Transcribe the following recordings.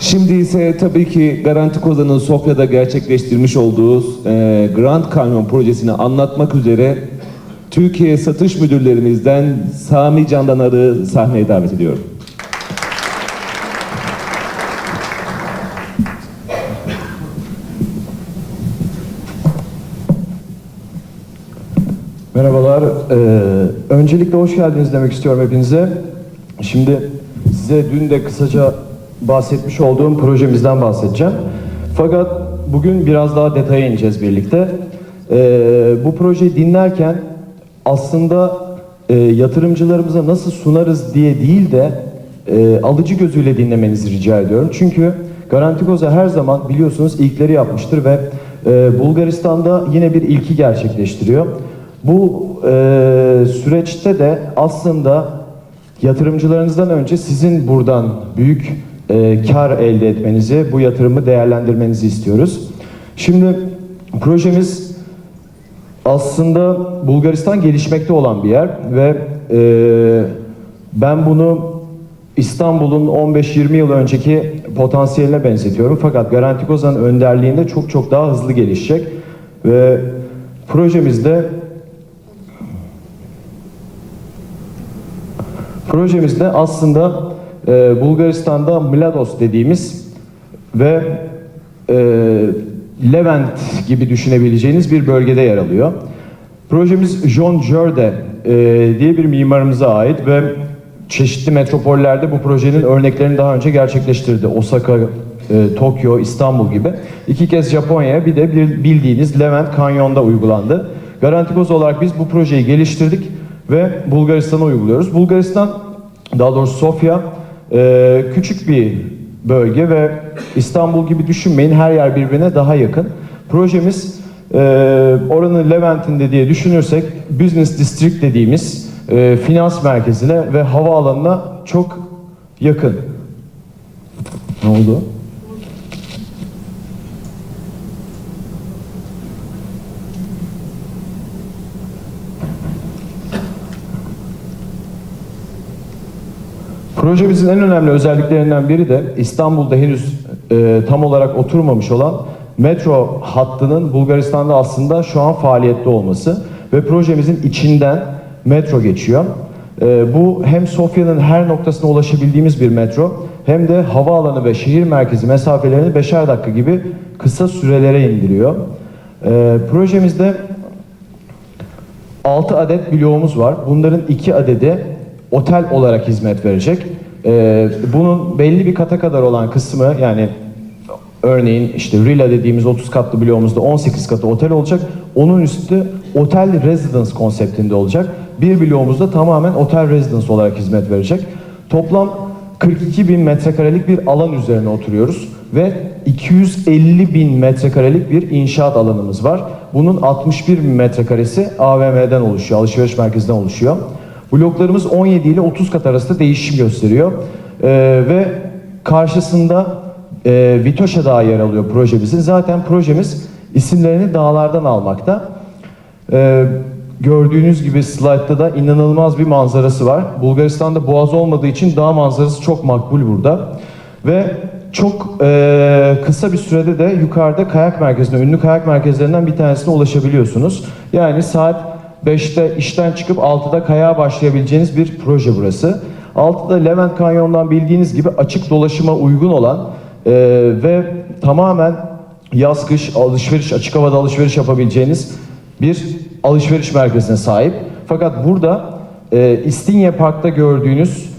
Şimdi ise tabii ki Garanti Kozan'ın Sofya'da gerçekleştirmiş olduğu e, Grand Canyon projesini anlatmak üzere Türkiye Satış Müdürlerimizden Sami Candanar'ı sahneye davet ediyorum. Merhabalar. Ee, öncelikle hoş geldiniz demek istiyorum hepinize. Şimdi size dün de kısaca bahsetmiş olduğum projemizden bahsedeceğim. Fakat bugün biraz daha detaya ineceğiz birlikte. Ee, bu projeyi dinlerken aslında e, yatırımcılarımıza nasıl sunarız diye değil de e, alıcı gözüyle dinlemenizi rica ediyorum. Çünkü Garanti Koza her zaman biliyorsunuz ilkleri yapmıştır ve e, Bulgaristan'da yine bir ilki gerçekleştiriyor. Bu e, süreçte de aslında yatırımcılarınızdan önce sizin buradan büyük e, kar elde etmenizi, bu yatırımı değerlendirmenizi istiyoruz. Şimdi projemiz aslında Bulgaristan gelişmekte olan bir yer ve e, ben bunu İstanbul'un 15-20 yıl önceki potansiyeline benzetiyorum. Fakat Garanti Kozan'ın önderliğinde çok çok daha hızlı gelişecek ve projemizde Projemizde aslında e, Bulgaristan'da Mlados dediğimiz ve e, Levent gibi düşünebileceğiniz bir bölgede yer alıyor. Projemiz John Jörde e, diye bir mimarımıza ait ve çeşitli metropollerde bu projenin örneklerini daha önce gerçekleştirdi. Osaka, e, Tokyo, İstanbul gibi. İki kez Japonya'ya bir de bir bildiğiniz Levent Kanyon'da uygulandı. Garanti olarak biz bu projeyi geliştirdik ve Bulgaristan'a uyguluyoruz. Bulgaristan, daha doğrusu Sofya e, küçük bir bölge ve İstanbul gibi düşünmeyin her yer birbirine daha yakın. Projemiz e, oranın Levent'inde diye düşünürsek Business District dediğimiz e, finans merkezine ve havaalanına çok yakın. Ne oldu? Projemizin en önemli özelliklerinden biri de İstanbul'da henüz e, tam olarak oturmamış olan metro hattının Bulgaristan'da aslında şu an faaliyette olması ve projemizin içinden metro geçiyor. E, bu hem Sofya'nın her noktasına ulaşabildiğimiz bir metro hem de havaalanı ve şehir merkezi mesafelerini beşer dakika gibi kısa sürelere indiriyor. E, projemizde 6 adet bloğumuz var. Bunların 2 adedi otel olarak hizmet verecek. Ee, bunun belli bir kata kadar olan kısmı yani örneğin işte Rila dediğimiz 30 katlı bloğumuzda 18 katı otel olacak. Onun üstü otel residence konseptinde olacak. Bir bloğumuzda tamamen otel residence olarak hizmet verecek. Toplam 42 bin metrekarelik bir alan üzerine oturuyoruz ve 250 bin metrekarelik bir inşaat alanımız var. Bunun 61 bin metrekaresi AVM'den oluşuyor, alışveriş merkezinden oluşuyor. Bloklarımız 17 ile 30 kat arasında değişim gösteriyor. Ee, ve karşısında e, Vitoşa Dağı yer alıyor projemizin. Zaten projemiz isimlerini dağlardan almakta. Ee, gördüğünüz gibi slaytta da inanılmaz bir manzarası var. Bulgaristan'da boğaz olmadığı için dağ manzarası çok makbul burada. Ve çok e, kısa bir sürede de yukarıda kayak merkezine, ünlü kayak merkezlerinden bir tanesine ulaşabiliyorsunuz. Yani saat 5'te işten çıkıp 6'da kayağa başlayabileceğiniz bir proje burası. 6'da Levent Kanyon'dan bildiğiniz gibi açık dolaşıma uygun olan e, ve tamamen yaz kış alışveriş, açık havada alışveriş yapabileceğiniz bir alışveriş merkezine sahip. Fakat burada e, İstinye Park'ta gördüğünüz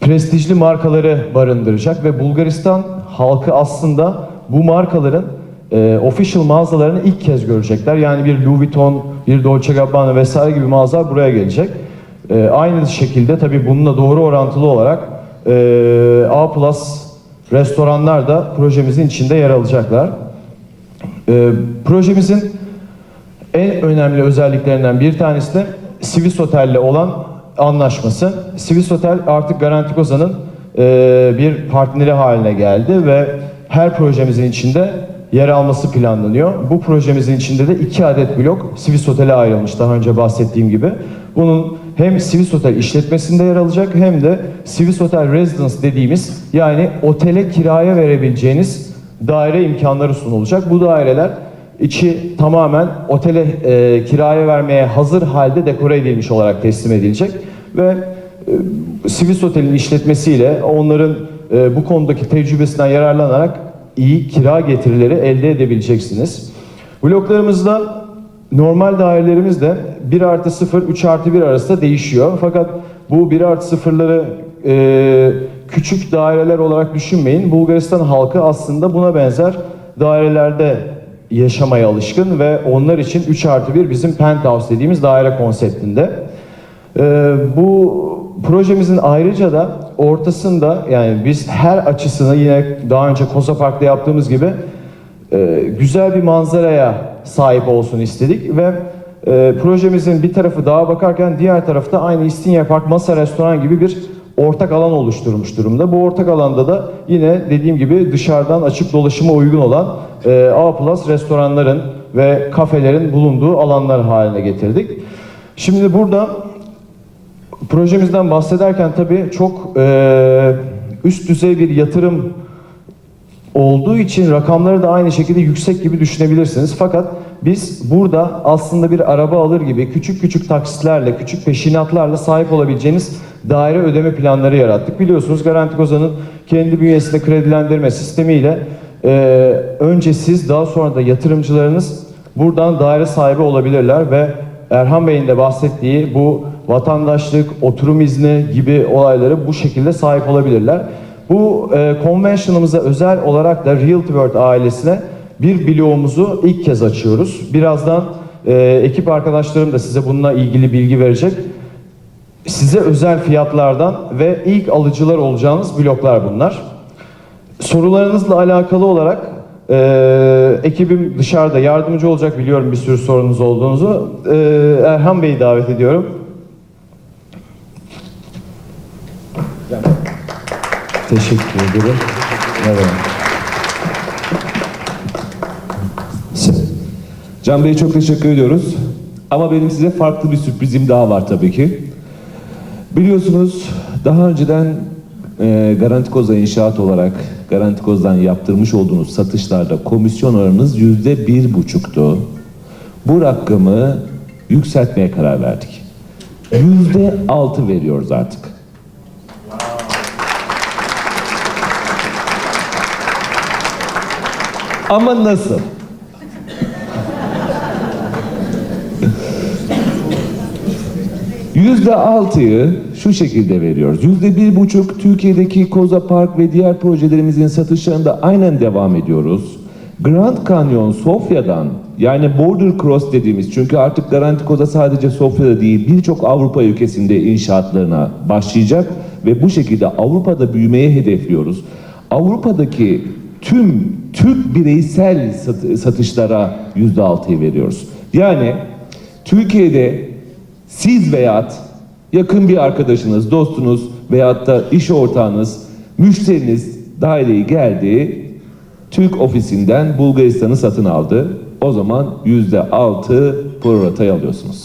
prestijli markaları barındıracak ve Bulgaristan halkı aslında bu markaların e, official mağazalarını ilk kez görecekler. Yani bir Louis Vuitton, bir Dolce Gabbana vesaire gibi mağazalar buraya gelecek. E, aynı şekilde tabii bununla doğru orantılı olarak e, A Plus restoranlar da projemizin içinde yer alacaklar. E, projemizin en önemli özelliklerinden bir tanesi de Swiss Hotel'le olan anlaşması. Swiss Hotel artık Garanti Kozan'ın e, bir partneri haline geldi ve her projemizin içinde yer alması planlanıyor. Bu projemizin içinde de iki adet blok Swiss Otel'e ayrılmış daha önce bahsettiğim gibi. Bunun hem Swiss Hotel işletmesinde yer alacak hem de Swiss Hotel Residence dediğimiz yani otele kiraya verebileceğiniz daire imkanları sunulacak. Bu daireler içi tamamen otele e, kiraya vermeye hazır halde dekore edilmiş olarak teslim edilecek ve e, Swiss Hotel'in işletmesiyle onların e, bu konudaki tecrübesinden yararlanarak iyi kira getirileri elde edebileceksiniz. Bloklarımızda normal dairelerimiz de 1 artı 0, 3 artı 1 arasında değişiyor. Fakat bu 1 artı 0'ları e, küçük daireler olarak düşünmeyin. Bulgaristan halkı aslında buna benzer dairelerde yaşamaya alışkın ve onlar için 3 artı 1 bizim penthouse dediğimiz daire konseptinde. Ee, bu projemizin ayrıca da ortasında yani biz her açısını yine daha önce Koza Park'ta yaptığımız gibi e, güzel bir manzaraya sahip olsun istedik ve e, projemizin bir tarafı dağa bakarken diğer tarafta aynı İstinye Park masa restoran gibi bir ortak alan oluşturmuş durumda. Bu ortak alanda da yine dediğim gibi dışarıdan açık dolaşıma uygun olan e, A Plus restoranların ve kafelerin bulunduğu alanlar haline getirdik. Şimdi burada projemizden bahsederken tabii çok e, üst düzey bir yatırım olduğu için rakamları da aynı şekilde yüksek gibi düşünebilirsiniz. Fakat biz burada aslında bir araba alır gibi küçük küçük taksitlerle, küçük peşinatlarla sahip olabileceğiniz daire ödeme planları yarattık. Biliyorsunuz Garanti Kozan'ın kendi bünyesinde kredilendirme sistemiyle e, önce siz daha sonra da yatırımcılarınız buradan daire sahibi olabilirler ve Erhan Bey'in de bahsettiği bu vatandaşlık, oturum izni gibi olayları bu şekilde sahip olabilirler. Bu e, convention'ımıza özel olarak da Realty World ailesine bir bloğumuzu ilk kez açıyoruz. Birazdan e, ekip arkadaşlarım da size bununla ilgili bilgi verecek. Size özel fiyatlardan ve ilk alıcılar olacağınız bloklar bunlar. Sorularınızla alakalı olarak e, ekibim dışarıda yardımcı olacak biliyorum bir sürü sorunuz olduğunuzu. E, Erhan Bey'i davet ediyorum. Teşekkür ederim. Evet. Can Bey'e çok teşekkür ediyoruz. Ama benim size farklı bir sürprizim daha var tabii ki. Biliyorsunuz daha önceden e, Garanti Koza İnşaat olarak Garanti Koz'dan yaptırmış olduğunuz satışlarda komisyon oranınız yüzde bir buçuktu. Bu rakamı yükseltmeye karar verdik. Yüzde altı veriyoruz artık. Ama nasıl? Yüzde altıyı şu şekilde veriyoruz. Yüzde bir buçuk Türkiye'deki Koza Park ve diğer projelerimizin satışlarında aynen devam ediyoruz. Grand Canyon Sofya'dan yani Border Cross dediğimiz çünkü artık Garanti Koza sadece Sofya'da değil birçok Avrupa ülkesinde inşaatlarına başlayacak ve bu şekilde Avrupa'da büyümeye hedefliyoruz. Avrupa'daki tüm Türk bireysel sat- satışlara yüzde altıyı veriyoruz. Yani Türkiye'de siz veyahut yakın bir arkadaşınız, dostunuz veyahut da iş ortağınız, müşteriniz daireyi geldi, Türk ofisinden Bulgaristan'ı satın aldı. O zaman yüzde altı proratayı alıyorsunuz.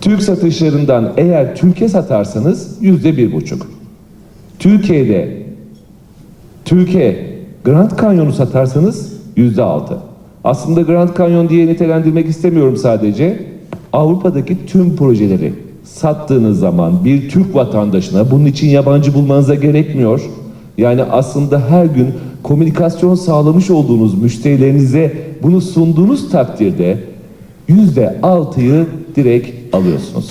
Türk satışlarından eğer Türkiye satarsanız yüzde bir buçuk. Türkiye'de Türkiye Grand Canyon'u satarsanız yüzde altı. Aslında Grand Canyon diye nitelendirmek istemiyorum sadece. Avrupa'daki tüm projeleri sattığınız zaman bir Türk vatandaşına bunun için yabancı bulmanıza gerekmiyor. Yani aslında her gün komünikasyon sağlamış olduğunuz müşterilerinize bunu sunduğunuz takdirde yüzde altıyı direkt alıyorsunuz.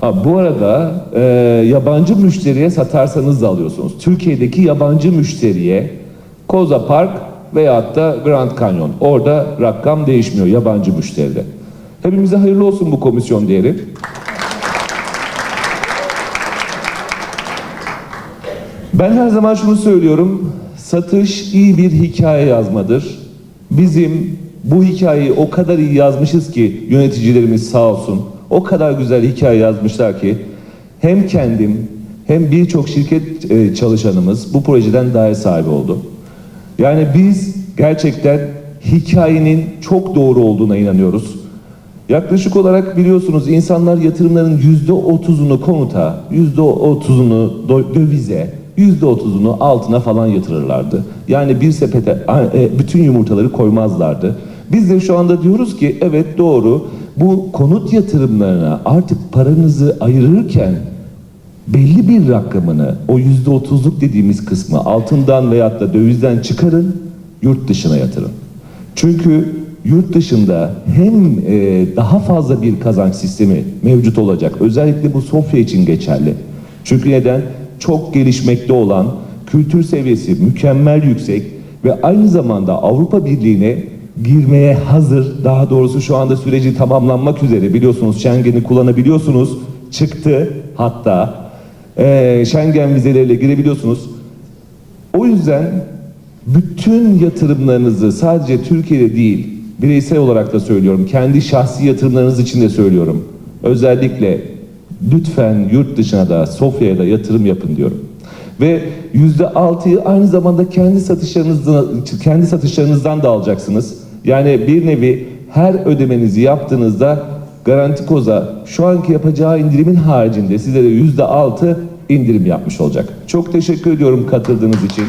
Ha, bu arada e, yabancı müşteriye satarsanız da alıyorsunuz. Türkiye'deki yabancı müşteriye Koza Park veyahut da Grand Canyon. Orada rakam değişmiyor yabancı müşteride. Hepimize hayırlı olsun bu komisyon değeri. Ben her zaman şunu söylüyorum. Satış iyi bir hikaye yazmadır. Bizim bu hikayeyi o kadar iyi yazmışız ki yöneticilerimiz sağ olsun. O kadar güzel hikaye yazmışlar ki hem kendim hem birçok şirket e, çalışanımız bu projeden daire sahibi oldu. Yani biz gerçekten hikayenin çok doğru olduğuna inanıyoruz. Yaklaşık olarak biliyorsunuz insanlar yatırımların yüzde otuzunu konuta, yüzde otuzunu dövize, yüzde otuzunu altına falan yatırırlardı. Yani bir sepete e, bütün yumurtaları koymazlardı. Biz de şu anda diyoruz ki evet doğru bu konut yatırımlarına artık paranızı ayırırken belli bir rakamını o yüzde otuzluk dediğimiz kısmı altından veyahut da dövizden çıkarın yurt dışına yatırın. Çünkü yurt dışında hem e, daha fazla bir kazanç sistemi mevcut olacak. Özellikle bu Sofya için geçerli. Çünkü neden? Çok gelişmekte olan, kültür seviyesi mükemmel yüksek ve aynı zamanda Avrupa Birliği'ne girmeye hazır. Daha doğrusu şu anda süreci tamamlanmak üzere. Biliyorsunuz Schengen'i kullanabiliyorsunuz. Çıktı hatta. Ee, Schengen vizeleriyle girebiliyorsunuz. O yüzden bütün yatırımlarınızı sadece Türkiye'de değil, bireysel olarak da söylüyorum, kendi şahsi yatırımlarınız için de söylüyorum. Özellikle lütfen yurt dışına da, Sofya'ya da yatırım yapın diyorum. Ve yüzde altıyı aynı zamanda kendi satışlarınızdan, kendi satışlarınızdan da alacaksınız. Yani bir nevi her ödemenizi yaptığınızda Garanti Koza şu anki yapacağı indirimin haricinde size de yüzde altı indirim yapmış olacak. Çok teşekkür ediyorum katıldığınız için.